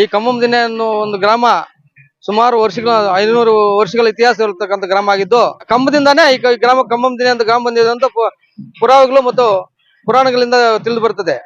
ಈ ಕಂಬಂ ದಿನೆ ಅನ್ನೋ ಒಂದು ಗ್ರಾಮ ಸುಮಾರು ವರ್ಷಗಳ, ಐನೂರು ವರ್ಷಗಳ ಇತಿಹಾಸ ಇರತಕ್ಕಂಥ ಗ್ರಾಮ ಆಗಿದ್ದು ಕಂಬದಿಂದಾನೇ ಈ ಗ್ರಾಮ ಕಂಬಂ ದಿನ ಅಂತ ಗ್ರಾಮ ಬಂದಿದೆ ಅಂತ ಪುರಾವೆಗಳು ಮತ್ತು ಪುರಾಣಗಳಿಂದ ತಿಳಿದು ಬರ್ತದೆ.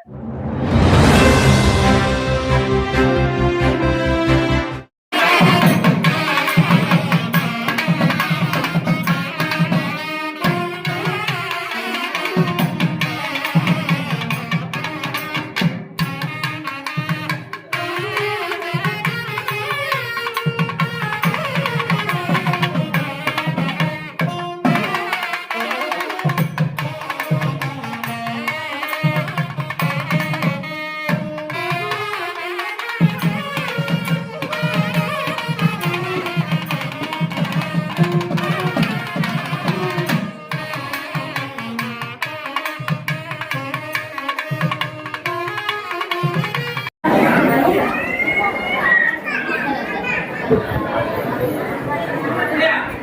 Yeah.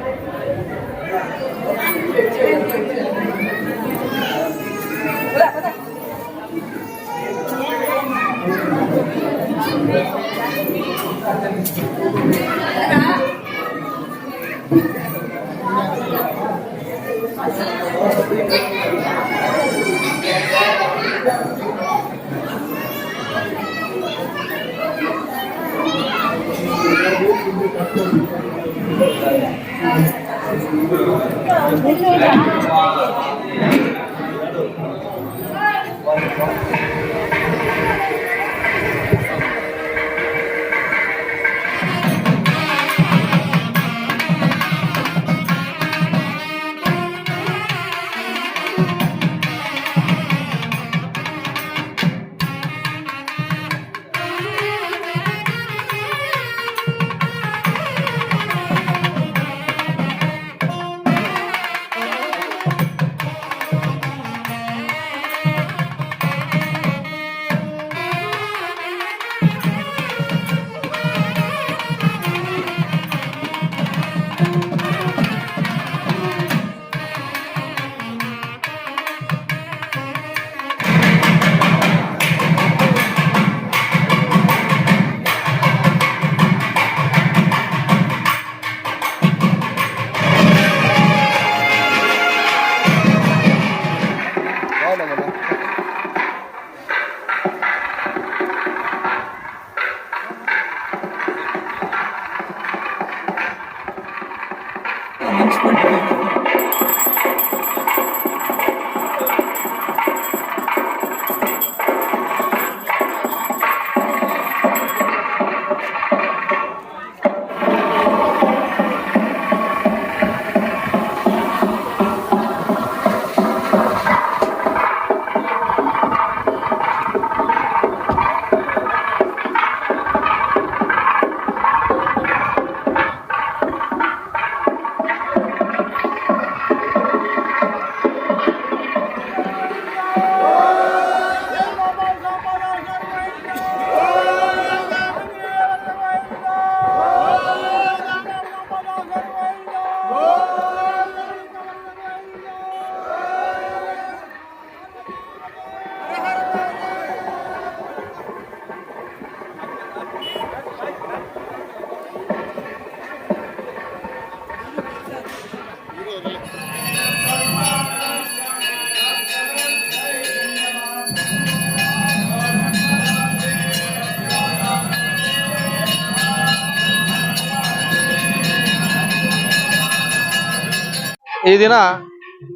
ಈ ದಿನ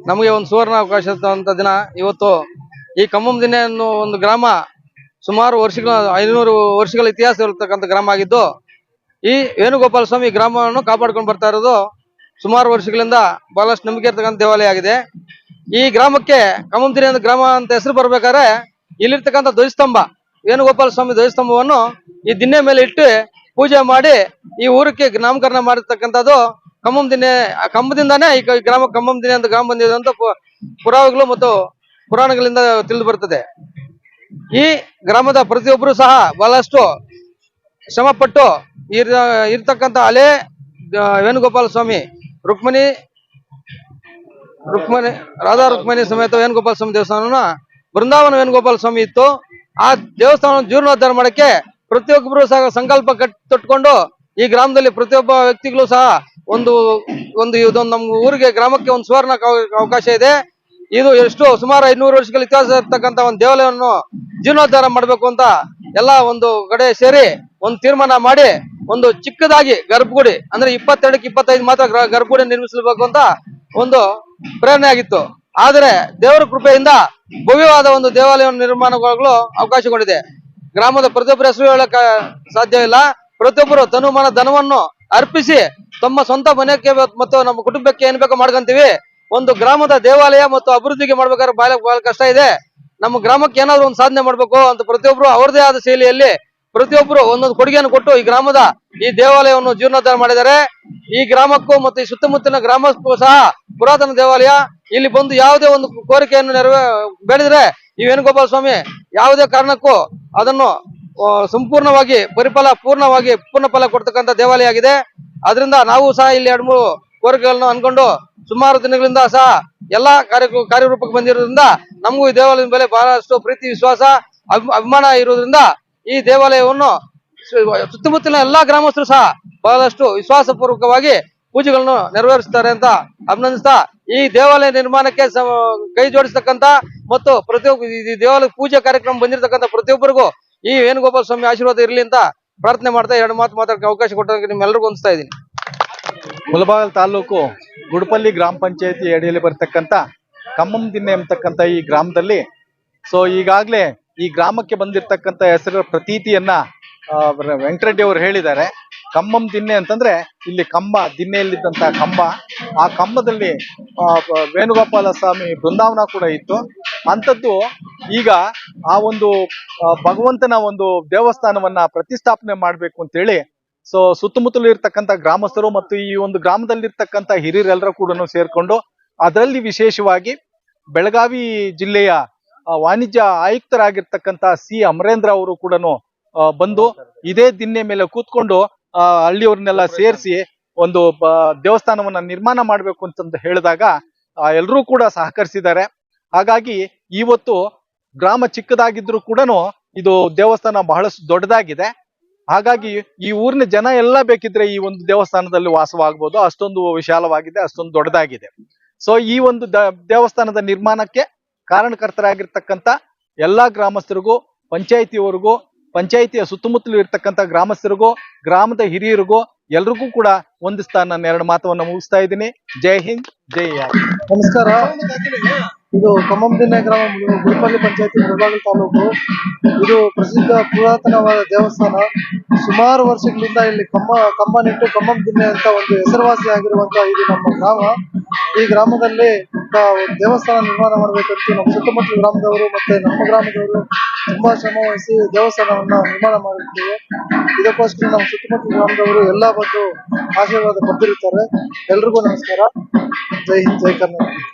ನಮಗೆ ಒಂದು ಸುವರ್ಣ ಅವಕಾಶ ದಿನ. ಇವತ್ತು ಈ ಕಮ್ಮಂ ದಿನೆ ಅನ್ನೋ ಒಂದು ಗ್ರಾಮ ಸುಮಾರು ವರ್ಷಗಳ, ಐನೂರು ವರ್ಷಗಳ ಇತಿಹಾಸ ಇರತಕ್ಕಂಥ ಗ್ರಾಮ ಆಗಿದ್ದು, ಈ ವೇಣುಗೋಪಾಲ ಸ್ವಾಮಿ ಗ್ರಾಮವನ್ನು ಕಾಪಾಡ್ಕೊಂಡು ಬರ್ತಾ ಇರೋದು ಸುಮಾರು ವರ್ಷಗಳಿಂದ ಬಹಳಷ್ಟು ನಂಬಿಕೆ ಇರ್ತಕ್ಕಂಥ ದೇವಾಲಯ ಆಗಿದೆ. ಈ ಗ್ರಾಮಕ್ಕೆ ದಿನ ಅಂತ ಗ್ರಾಮ ಅಂತ ಹೆಸರು ಬರ್ಬೇಕಾದ್ರೆ ಇಲ್ಲಿರ್ತಕ್ಕಂಥ ಧ್ವಜಸ್ತಂಭ ವೇಣುಗೋಪಾಲ ಸ್ವಾಮಿ ಧ್ವಜಸ್ತಂಭವನ್ನು ಈ ದಿನ್ನೆ ಮೇಲೆ ಇಟ್ಟು ಪೂಜೆ ಮಾಡಿ ಈ ಊರಕ್ಕೆ ನಾಮಕರಣ ಮಾಡಿರ್ತಕ್ಕಂಥದ್ದು ಕಮ್ಮಂ ದಿನೆ ಕಂಬದಿಂದಾನೇ ಈ ಗ್ರಾಮ ಕಮ್ಮಂ ದಿನೆ ಅಂತ ಗ್ರಾಮ ಬಂದಿದೆ ಅಂತ ಪುರಾವೆಗಳು ಮತ್ತು ಪುರಾಣಗಳಿಂದ ತಿಳಿದು ಬರ್ತದೆ. ಈ ಗ್ರಾಮದ ಪ್ರತಿಯೊಬ್ಬರು ಸಹ ಬಹಳಷ್ಟು ಶ್ರಮಪಟ್ಟು ಇರ್, ಇರ್ತಕ್ಕಂಥ ಹಳೆ ವೇಣುಗೋಪಾಲ ಸ್ವಾಮಿ ರುಕ್ಮಿಣಿ ರುಕ್ಮಿಣಿ, ರಾಧಾ ರುಕ್ಮಿಣಿ ಸಮೇತ ವೇಣುಗೋಪಾಲ ಸ್ವಾಮಿ ದೇವಸ್ಥಾನನ ಬೃಂದಾವನ ವೇಣುಗೋಪಾಲ ಸ್ವಾಮಿ ಇತ್ತು. ಆ ದೇವಸ್ಥಾನ ಜೀರ್ಣೋದ್ಧಾರ ಮಾಡಕ್ಕೆ ಪ್ರತಿಯೊಬ್ಬರು ಸಹ ಸಂಕಲ್ಪ ಕಟ್ ತೊಟ್ಕೊಂಡು ಈ ಗ್ರಾಮದಲ್ಲಿ ಪ್ರತಿಯೊಬ್ಬ ವ್ಯಕ್ತಿಗಳು ಸಹ ಒಂದು ಒಂದು ಇದೊಂದು ನಮ್ಮ ಊರಿಗೆ, ಗ್ರಾಮಕ್ಕೆ ಒಂದು ಸುವರ್ಣ ಅವಕಾಶ ಇದೆ. ಇದು ಎಷ್ಟು ಸುಮಾರು ಐನೂರು ವರ್ಷಗಳ ಇತಿಹಾಸ ಇರ್ತಕ್ಕಂಥ ಒಂದು ದೇವಾಲಯವನ್ನು ಜೀರ್ಣೋದ್ಧಾರ ಮಾಡಬೇಕು ಅಂತ ಎಲ್ಲ ಒಂದು ಕಡೆ ಸೇರಿ ಒಂದು ತೀರ್ಮಾನ ಮಾಡಿ ಒಂದು ಚಿಕ್ಕದಾಗಿ ಗರ್ಭಗುಡಿ, ಅಂದ್ರೆ ಇಪ್ಪತ್ತೆರಡಕ್ಕೆ ಇಪ್ಪತ್ತೈದು ಮಾತ್ರ ಗ್ರ- ಗರ್ಭಗುಡಿ ನಿರ್ಮಿಸಬೇಕು ಅಂತ ಒಂದು ಪ್ರೇರಣೆ ಆಗಿತ್ತು. ಆದರೆ ದೇವರ ಕೃಪೆಯಿಂದ ಭವ್ಯವಾದ ಒಂದು ದೇವಾಲಯವನ್ನು ನಿರ್ಮಾಣವಾಗಲು ಅವಕಾಶಗೊಂಡಿದೆ ಗ್ರಾಮದ ಪ್ರತಿಯೊಬ್ಬರ ಹೆಸರು ಹೇಳಕ್ಕೆ ಸಾಧ್ಯ ಇಲ್ಲ. ಪ್ರತಿಯೊಬ್ಬರು ತನುಮಾನ ಧನವನ್ನು ಅರ್ಪಿಸಿ ತಮ್ಮ ಸ್ವಂತ ಮನೆಗೆ ಮತ್ತು ನಮ್ಮ ಕುಟುಂಬಕ್ಕೆ ಏನ್ ಬೇಕೋ ಮಾಡ್ಕೊಂತೀವಿ. ಒಂದು ಗ್ರಾಮದ ದೇವಾಲಯ ಮತ್ತು ಅಭಿವೃದ್ಧಿಗೆ ಮಾಡ್ಬೇಕಾದ್ರೆ ಬಹಳ ಬಹಳ ಕಷ್ಟ ಇದೆ. ನಮ್ಮ ಗ್ರಾಮಕ್ಕೆ ಏನಾದ್ರು ಒಂದು ಸಾಧನೆ ಮಾಡ್ಬೇಕು ಅಂತ ಪ್ರತಿಯೊಬ್ರು ಅವ್ರದೇ ಆದ ಶೈಲಿಯಲ್ಲಿ ಪ್ರತಿಯೊಬ್ರು ಒಂದೊಂದು ಕೊಡುಗೆಯನ್ನು ಕೊಟ್ಟು ಈ ಗ್ರಾಮದ ಈ ದೇವಾಲಯವನ್ನು ಜೀರ್ಣೋದ್ಧಾರ ಮಾಡಿದ್ದಾರೆ. ಈ ಗ್ರಾಮಕ್ಕೂ ಮತ್ತು ಈ ಸುತ್ತಮುತ್ತಲಿನ ಗ್ರಾಮಕ್ಕೂ ಸಹ ಪುರಾತನ ದೇವಾಲಯ ಇಲ್ಲಿ ಬಂದು ಯಾವುದೇ ಒಂದು ಕೋರಿಕೆಯನ್ನು ನೆರವೇ, ಬೇಡಿದ್ರೆ ಈ ವೇಣುಗೋಪಾಲ ಸ್ವಾಮಿ ಯಾವುದೇ ಕಾರಣಕ್ಕೂ ಅದನ್ನು ಸಂಪೂರ್ಣವಾಗಿ ಪರಿಫಲ ಪೂರ್ಣವಾಗಿ ಪೂರ್ಣ ಫಲ ಕೊಡ್ತಕ್ಕಂಥ ದೇವಾಲಯ ಆಗಿದೆ. ಅದರಿಂದ ನಾವು ಸಹ ಇಲ್ಲಿ ಎರಡು ಮೂರು ಕೋರಿಕೆಗಳನ್ನು ಅನ್ಕೊಂಡು ಸುಮಾರು ದಿನಗಳಿಂದ ಸಹ ಎಲ್ಲಾ ಕಾರ್ಯ ಕಾರ್ಯರೂಪಕ್ಕೆ ಬಂದಿರೋದ್ರಿಂದ ನಮಗೂ ಈ ದೇವಾಲಯದ ಮೇಲೆ ಬಹಳಷ್ಟು ಪ್ರೀತಿ, ವಿಶ್ವಾಸ ಅಭಿಮಾನ ಇರೋದ್ರಿಂದ ಈ ದೇವಾಲಯವನ್ನು ಸುತ್ತಮುತ್ತಲಿನ ಎಲ್ಲಾ ಗ್ರಾಮಸ್ಥರು ಸಹ ಬಹಳಷ್ಟು ವಿಶ್ವಾಸ ಪೂರ್ವಕವಾಗಿ ಪೂಜೆಗಳನ್ನು ನೆರವೇರಿಸುತ್ತಾರೆ ಅಂತ ಅಭಿನಂದಿಸ್ತಾ ಈ ದೇವಾಲಯ ನಿರ್ಮಾಣಕ್ಕೆ ಕೈ ಜೋಡಿಸತಕ್ಕಂತ ಮತ್ತು ಪ್ರತಿಯೊಬ್ಬ ಈ ದೇವಾಲಯ ಪೂಜೆ ಕಾರ್ಯಕ್ರಮ ಬಂದಿರತಕ್ಕಂತ ಪ್ರತಿಯೊಬ್ಬರಿಗೂ ಈ ವೇಣುಗೋಪಾಲ ಸ್ವಾಮಿ ಆಶೀರ್ವಾದ ಇರಲಿ ಅಂತ ಪ್ರಾರ್ಥನೆ ಮಾಡ್ತಾ ಎರಡು ಮಾತು ಮಾತಾಡಕ್ಕೆ ಅವಕಾಶ ಕೊಟ್ಟದಕ್ಕೆ ನಿಮ್ಮೆಲ್ಲರಿಗೂ ಅನಿಸ್ತಾ ಇದ್ದೀನಿ. ಮುಳಬಾಗಲ್ ತಾಲೂಕು ಗುಡಪಲ್ಲಿ ಗ್ರಾಮ ಪಂಚಾಯತಿ ಅಡಿಯಲ್ಲಿ ಬರ್ತಕ್ಕಂತ ಕಮ್ಮಂ ದಿನ್ನೆ ಎಂಬತಕ್ಕಂತ ಈ ಗ್ರಾಮದಲ್ಲಿ. ಸೊ ಈಗಾಗಲೇ ಈ ಗ್ರಾಮಕ್ಕೆ ಬಂದಿರತಕ್ಕಂತ ಹೆಸರು ಪ್ರತೀತಿಯನ್ನ ವೆಂಕಟರೆಡ್ಡಿ ಅವರು ಹೇಳಿದ್ದಾರೆ. ಕಮ್ಮಂ ದಿನ್ನೆ ಅಂತಂದ್ರೆ ಇಲ್ಲಿ ಕಂಬ ದಿನ್ನೆಯಲ್ಲಿದ್ದಂತ ಕಂಬ. ಆ ಕಂಬದಲ್ಲಿ ವೇಣುಗೋಪಾಲ ಸ್ವಾಮಿ ಬೃಂದಾವನ ಕೂಡ ಇತ್ತು. ಅಂಥದ್ದು ಈಗ ಆ ಒಂದು ಭಗವಂತನ ಒಂದು ದೇವಸ್ಥಾನವನ್ನ ಪ್ರತಿಷ್ಠಾಪನೆ ಮಾಡಬೇಕು ಅಂತೇಳಿ ಸೊ ಸುತ್ತಮುತ್ತಲು ಇರ್ತಕ್ಕಂಥ ಗ್ರಾಮಸ್ಥರು ಮತ್ತು ಈ ಒಂದು ಗ್ರಾಮದಲ್ಲಿರ್ತಕ್ಕಂಥ ಹಿರಿಯರೆಲ್ಲರೂ ಕೂಡ ಸೇರ್ಕೊಂಡು ಅದರಲ್ಲಿ ವಿಶೇಷವಾಗಿ ಬೆಳಗಾವಿ ಜಿಲ್ಲೆಯ ವಾಣಿಜ್ಯ ಆಯುಕ್ತರಾಗಿರ್ತಕ್ಕಂಥ ಸಿ ಅಮರೇಂದ್ರ ಅವರು ಕೂಡ ಬಂದು ಇದೇ ದಿನ್ನೆ ಮೇಲೆ ಕೂತ್ಕೊಂಡು ಹಳ್ಳಿಯವ್ರನ್ನೆಲ್ಲ ಸೇರಿಸಿ ಒಂದು ದೇವಸ್ಥಾನವನ್ನ ನಿರ್ಮಾಣ ಮಾಡಬೇಕು ಅಂತಂದು ಹೇಳಿದಾಗ ಎಲ್ಲರೂ ಕೂಡ ಸಹಕರಿಸಿದ್ದಾರೆ. ಹಾಗಾಗಿ ಇವತ್ತು ಗ್ರಾಮ ಚಿಕ್ಕದಾಗಿದ್ರು ಕೂಡ ಇದು ದೇವಸ್ಥಾನ ಬಹಳಷ್ಟು ದೊಡ್ಡದಾಗಿದೆ. ಹಾಗಾಗಿ ಈ ಊರಿನ ಜನ ಎಲ್ಲ ಬೇಕಿದ್ರೆ ಈ ಒಂದು ದೇವಸ್ಥಾನದಲ್ಲಿ ವಾಸವಾಗಬಹುದು. ಅಷ್ಟೊಂದು ವಿಶಾಲವಾಗಿದೆ, ಅಷ್ಟೊಂದು ದೊಡ್ಡದಾಗಿದೆ. ಸೊ ಈ ಒಂದು ದೇವಸ್ಥಾನದ ನಿರ್ಮಾಣಕ್ಕೆ ಕಾರಣಕರ್ತರಾಗಿರ್ತಕ್ಕಂಥ ಎಲ್ಲಾ ಗ್ರಾಮಸ್ಥರಿಗೂ, ಪಂಚಾಯಿತಿಯವರಿಗೂ, ಪಂಚಾಯಿತಿಯ ಸುತ್ತಮುತ್ತಲು ಇರ್ತಕ್ಕಂಥ ಗ್ರಾಮಸ್ಥರಿಗೂ, ಗ್ರಾಮದ ಹಿರಿಯರಿಗೂ, ಎಲ್ರಿಗೂ ಕೂಡ ಒಂದಿಸ್ತಾ ನನ್ನ ಎರಡು ಮಾತವನ್ನು ಮುಗಿಸ್ತಾ ಇದ್ದೀನಿ. ಜೈ ಹಿಂದ್, ಜೈ ನಮಸ್ಕಾರ. ಇದು ಕಮ್ಮಂದಿನ್ನೆ ಗ್ರಾಮ, ಗುಡಿಪಲ್ಲಿ ಪಂಚಾಯತಿ ಮುಳಬಾಗಿಲು ತಾಲೂಕು. ಇದು ಪ್ರಸಿದ್ಧ ಪುರಾತನವಾದ ದೇವಸ್ಥಾನ. ಸುಮಾರು ವರ್ಷಗಳಿಂದ ಇಲ್ಲಿ ಕಮ್ಮ ಕಮ್ಮ ನಿಟ್ಟು ಕಮ್ಮಂ ದಿನ್ನೆ ಅಂತ ಒಂದು ಹೆಸರುವಾಸಿ ಆಗಿರುವಂತ ಇದು ನಮ್ಮ ಗ್ರಾಮ. ಈ ಗ್ರಾಮದಲ್ಲಿ ದೇವಸ್ಥಾನ ನಿರ್ಮಾಣ ಮಾಡಬೇಕಂತ ನಮ್ಮ ಸುತ್ತಮುತ್ತಲ ಗ್ರಾಮದವರು ಮತ್ತೆ ನಮ್ಮ ಗ್ರಾಮದವರು ತುಂಬಾ ಶ್ರಮ ವಹಿಸಿ ದೇವಸ್ಥಾನವನ್ನ ನಿರ್ಮಾಣ ಮಾಡಿರ್ತೇವೆ. ಇದಕ್ಕೋಸ್ಕರ ನಮ್ಮ ಸುತ್ತಮುತ್ತಲ ಗ್ರಾಮದವರು ಎಲ್ಲಾ ಬಂದು ಆಶೀರ್ವಾದ ಪಡೆದಿರುತ್ತಾರೆ. ಎಲ್ರಿಗೂ ನಮಸ್ಕಾರ. ಜೈ ಹಿಂದ್, ಜೈ ಕರ್ನಾಟಕ.